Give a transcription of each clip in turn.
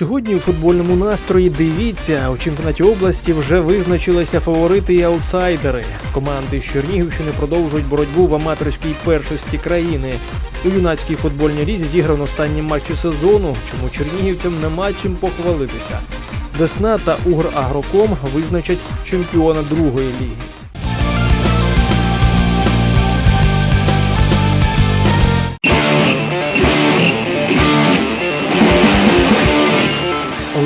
Сьогодні у футбольному настрої дивіться у чемпіонаті області вже визначилися фаворити і аутсайдери. Команди з Чернігівщини продовжують боротьбу в аматорській першості країни. У юнацькій футбольній лізі зіграно останні матчі сезону, чому чернігівцям нема чим похвалитися. Десна та Угр Агроком визначать чемпіона другої ліги.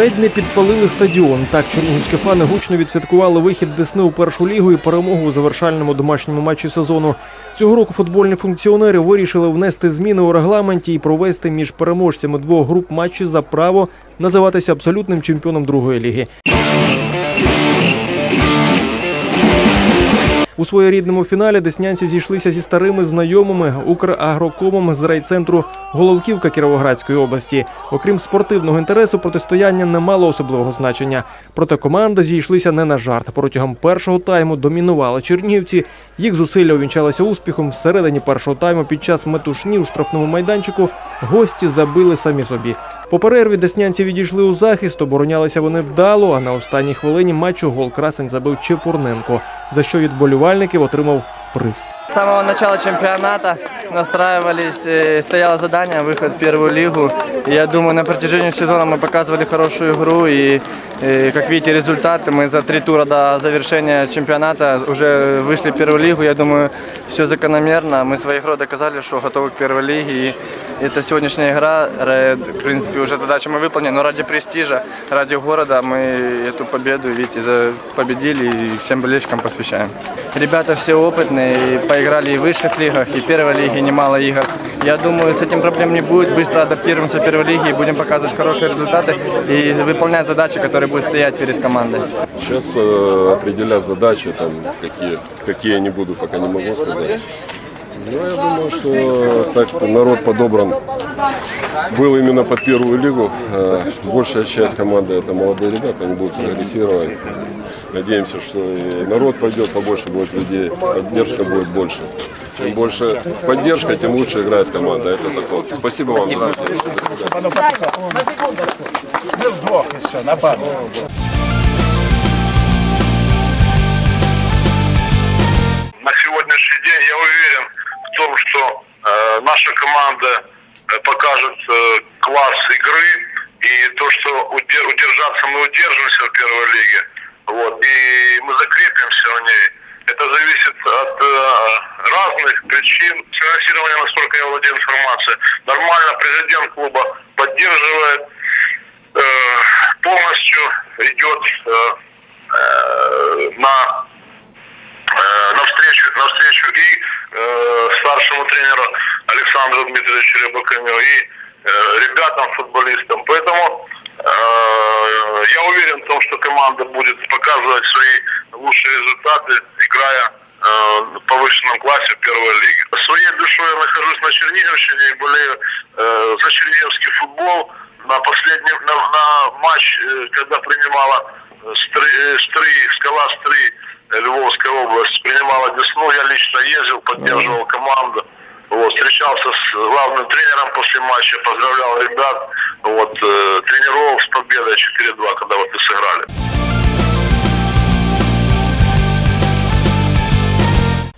Ледь не підпалили стадіон. Так чернігівські фани гучно відсвяткували вихід Десни у першу лігу і перемогу у завершальному домашньому матчі сезону. Цього року футбольні функціонери вирішили внести зміни у регламенті і провести між переможцями двох груп матчі за право називатися абсолютним чемпіоном другої ліги. У своєрідному фіналі деснянці зійшлися зі старими знайомими Украгрокомом з райцентру Головківка Кіровоградської області. Окрім спортивного інтересу, протистояння не мало особливого значення. Проте команди зійшлися не на жарт. Протягом першого тайму домінували чернігівці. Їх зусилля увінчалися успіхом. Всередині першого тайму під час метушні у штрафному майданчику гості забили самі собі. По перерві деснянці відійшли у захист, оборонялися вони вдало, а на останній хвилині матчу гол красень забив Чепурненко, за що від болівальників отримав приз. З самого начала чемпионата настраивались, э, стояло задание выход в первую лигу. И я думаю, на протяжении сезона мы показывали хорошую игру. И, э, как видите, результаты мы за три тура до завершения чемпионата уже вышли в первую лигу. Я думаю, все закономерно. Мы своей игрой доказали, что готовы к первой лиге. И это сегодняшняя игра, в принципе, уже задачу мы выполнили, но ради престижа, ради города мы эту победу, видите, победили и всем болельщикам посвящаем. Ребята все опытные, и поиграли и в высших лигах, и в первой лиге немало игр. Я думаю, с этим проблем не будет, быстро адаптируемся в первой лиге и будем показывать хорошие результаты и выполнять задачи, которые будут стоять перед командой. Сейчас э, определять задачи, там, какие, какие не буду, пока не могу сказать. Ну, я думаю, что так народ подобран был именно под первую лигу. Э, Большая часть команды это молодые ребята, они будут прогрессировать. Надеемся, что и народ пойдет, побольше будет людей, поддержка будет больше. Чем больше поддержка, тем лучше играет команда. Это закон. Спасибо вам. на сегодняшний день я уверен в том, что э, наша команда э, покажет э, класс игры и то, что уде- удержаться мы удержимся в первой лиге, вот, и мы закрепимся в ней. Это зависит от э, разных причин. Финансирование, насколько я владею информацией, нормально президент клуба поддерживает, э, полностью идет э, э, на навстречу, навстречу и э, старшему тренеру Александру Дмитриевичу Рябаканю, и э, ребятам, футболистам. Поэтому э, я уверен в том, что команда будет показывать свои лучшие результаты, играя э, в повышенном классе первой лиге. Своей душой я нахожусь на Черниговщине и болею э, за черниговский футбол. На последнем на, на матч, э, когда принимала э, Стры, э, Стры, Скала Стры, э, Львовская область, принимала Десну, я лично ездил, поддерживал команду. Вот, встречался с главным тренером после матча, поздравлял ребят. Вот, э, тренировал с победой 4-2, когда вот и сыграли.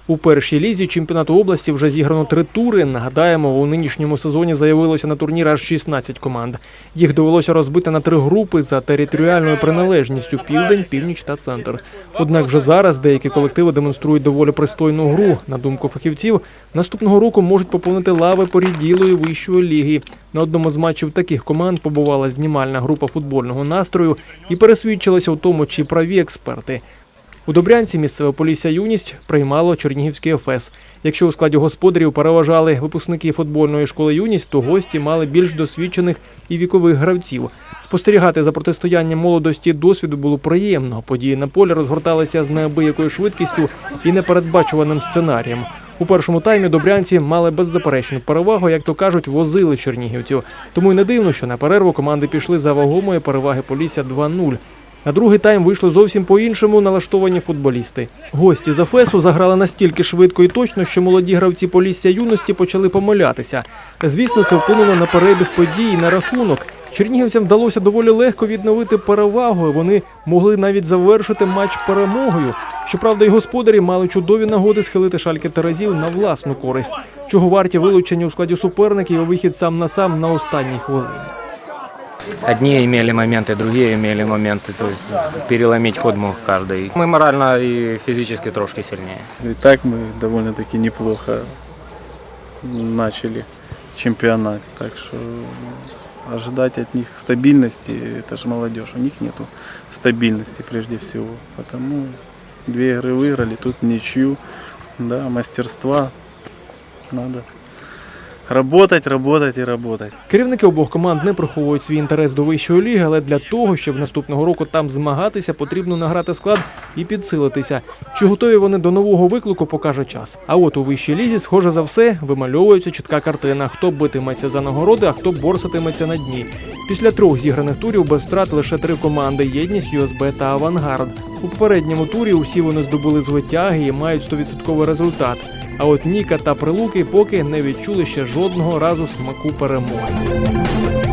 У першій лізі чемпіонату області вже зіграно три тури. Нагадаємо, у нинішньому сезоні заявилося на турнір аж 16 команд. Їх довелося розбити на три групи за територіальною приналежністю південь, північ та центр. Однак вже зараз деякі колективи демонструють доволі пристойну гру. На думку фахівців, наступного року можуть поповнити лави поріділої вищої ліги. На одному з матчів таких команд побувала знімальна група футбольного настрою і пересвідчилася у тому, чи праві експерти. У Добрянці місцеве полісся юність приймало Чернігівський ФС. Якщо у складі господарів переважали випускники футбольної школи юність, то гості мали більш досвідчених і вікових гравців. Спостерігати за протистоянням молодості досвіду було приємно. Події на полі розгорталися з неабиякою швидкістю і непередбачуваним сценарієм. У першому таймі добрянці мали беззаперечну перевагу, як то кажуть, возили чернігівців. Тому й не дивно, що на перерву команди пішли за вагомої переваги Полісся 2-0. На другий тайм вийшли зовсім по-іншому налаштовані футболісти. Гості з Ефесу заграли настільки швидко і точно, що молоді гравці Полісся юності почали помилятися. Звісно, це вплинуло на перебіг подій і на рахунок. Чернігівцям вдалося доволі легко відновити перевагу. Вони могли навіть завершити матч перемогою. Щоправда, і господарі мали чудові нагоди схилити шальки Терезів на власну користь, чого варті вилучення у складі суперників і вихід сам на сам на останній хвилині. Одни имели моменты, другие имели моменты, то есть переломить ход мог каждый. Мы морально и физически трошки сильнее. И так мы довольно-таки неплохо начали чемпионат. Так что ожидать от них стабильности, это же молодежь, у них нету стабильности прежде всего. Потому две игры выиграли, тут ничью, да, мастерства надо работать, работать и работать. Керівники обох команд не приховують свій інтерес до вищої ліги, але для того, щоб наступного року там змагатися, потрібно награти склад і підсилитися. Чи готові вони до нового виклику, покаже час. А от у вищій лізі, схоже за все, вимальовується чітка картина: хто битиметься за нагороди, а хто борсатиметься на дні. Після трьох зіграних турів без втрат лише три команди: єдність, ЮСБ та Авангард. У попередньому турі усі вони здобули звитяги і мають 100% результат. А от Ніка та Прилуки поки не відчули ще жодного разу смаку перемоги.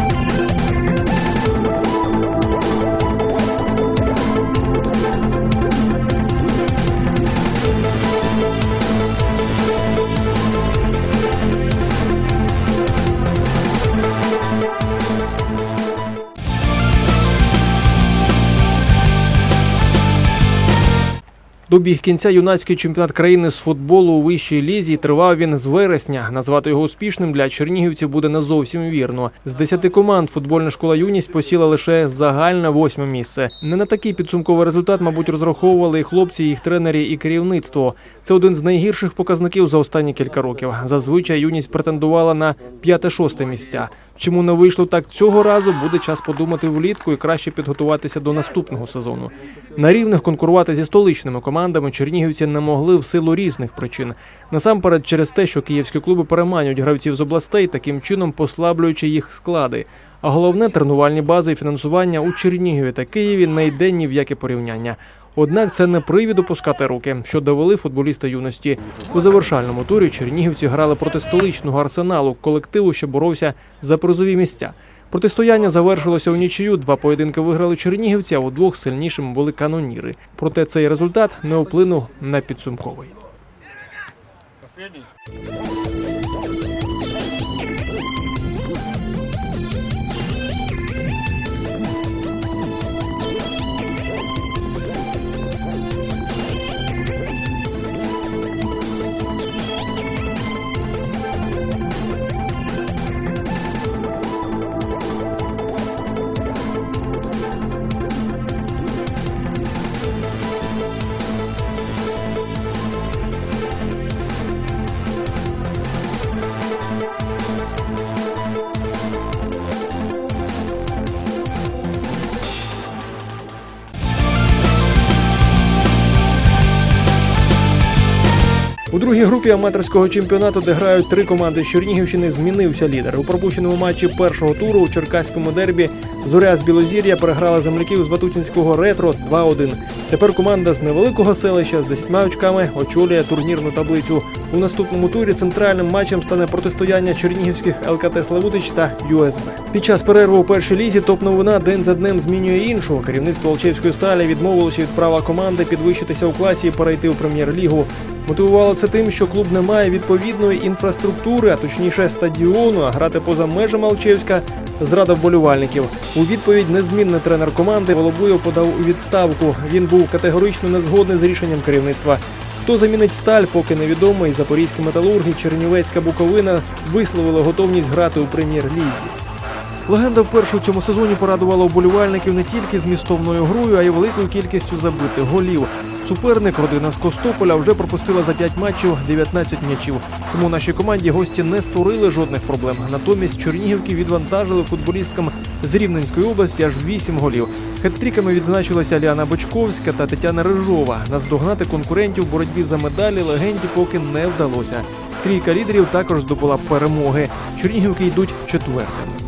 Добіг кінця юнацький чемпіонат країни з футболу у вищій лізі. Тривав він з вересня. Назвати його успішним для чернігівців буде не зовсім вірно. З десяти команд футбольна школа юність посіла лише загальне восьме місце. Не на такий підсумковий результат, мабуть, розраховували і хлопці, їх тренері, і керівництво. Це один з найгірших показників за останні кілька років. Зазвичай юність претендувала на п'яте-шосте місця. Чому не вийшло так цього разу, буде час подумати влітку і краще підготуватися до наступного сезону. На рівних конкурувати зі столичними командами чернігівці не могли в силу різних причин. Насамперед, через те, що київські клуби переманюють гравців з областей, таким чином послаблюючи їх склади. А головне тренувальні бази і фінансування у Чернігові та Києві не йде ні в яке порівняння. Однак це не привід опускати руки, що довели футболісти юності. У завершальному турі чернігівці грали проти столичного арсеналу, колективу, що боровся за призові місця. Протистояння завершилося у нічию. Два поєдинки виграли чернігівці, а у двох сильнішими були каноніри. Проте цей результат не вплинув на підсумковий. У другій групі аматорського чемпіонату, де грають три команди з Чернігівщини, змінився лідер. У пропущеному матчі першого туру у Черкаському дербі Зоря з Білозір'я переграла земляків з Ватутінського ретро 2-1. Тепер команда з невеликого селища з 10 очками очолює турнірну таблицю. У наступному турі центральним матчем стане протистояння чернігівських ЛКТ Славутич та ЮСБ. Під час перерви у першій лізі топ-новина день за днем змінює іншу. Керівництво Алчевської сталі відмовилося від права команди підвищитися у класі і перейти у прем'єр-лігу. Мотивувало це тим, що клуб не має відповідної інфраструктури, а точніше стадіону, а грати поза межами Алчевська зрада вболівальників. У відповідь незмінний тренер команди Волобуєв подав у відставку. Він був категорично незгодний з рішенням керівництва. Хто замінить сталь, поки невідомо, і запорізькі металурги, Чернівецька Буковина висловили готовність грати у прем'єр-лізі. Легенда вперше у цьому сезоні порадувала вболівальників не тільки змістовною грою, а й великою кількістю забитих голів. Суперник родина з Костополя вже пропустила за 5 матчів 19 м'ячів. Тому нашій команді гості не створили жодних проблем. Натомість Чернігівки відвантажили футболісткам з Рівненської області аж 8 голів. Хет-тріками відзначилася Ліана Бочковська та Тетяна Рижова. Наздогнати конкурентів в боротьбі за медалі легенді поки не вдалося. Трійка лідерів також здобула перемоги. Чернігівки йдуть четвертими.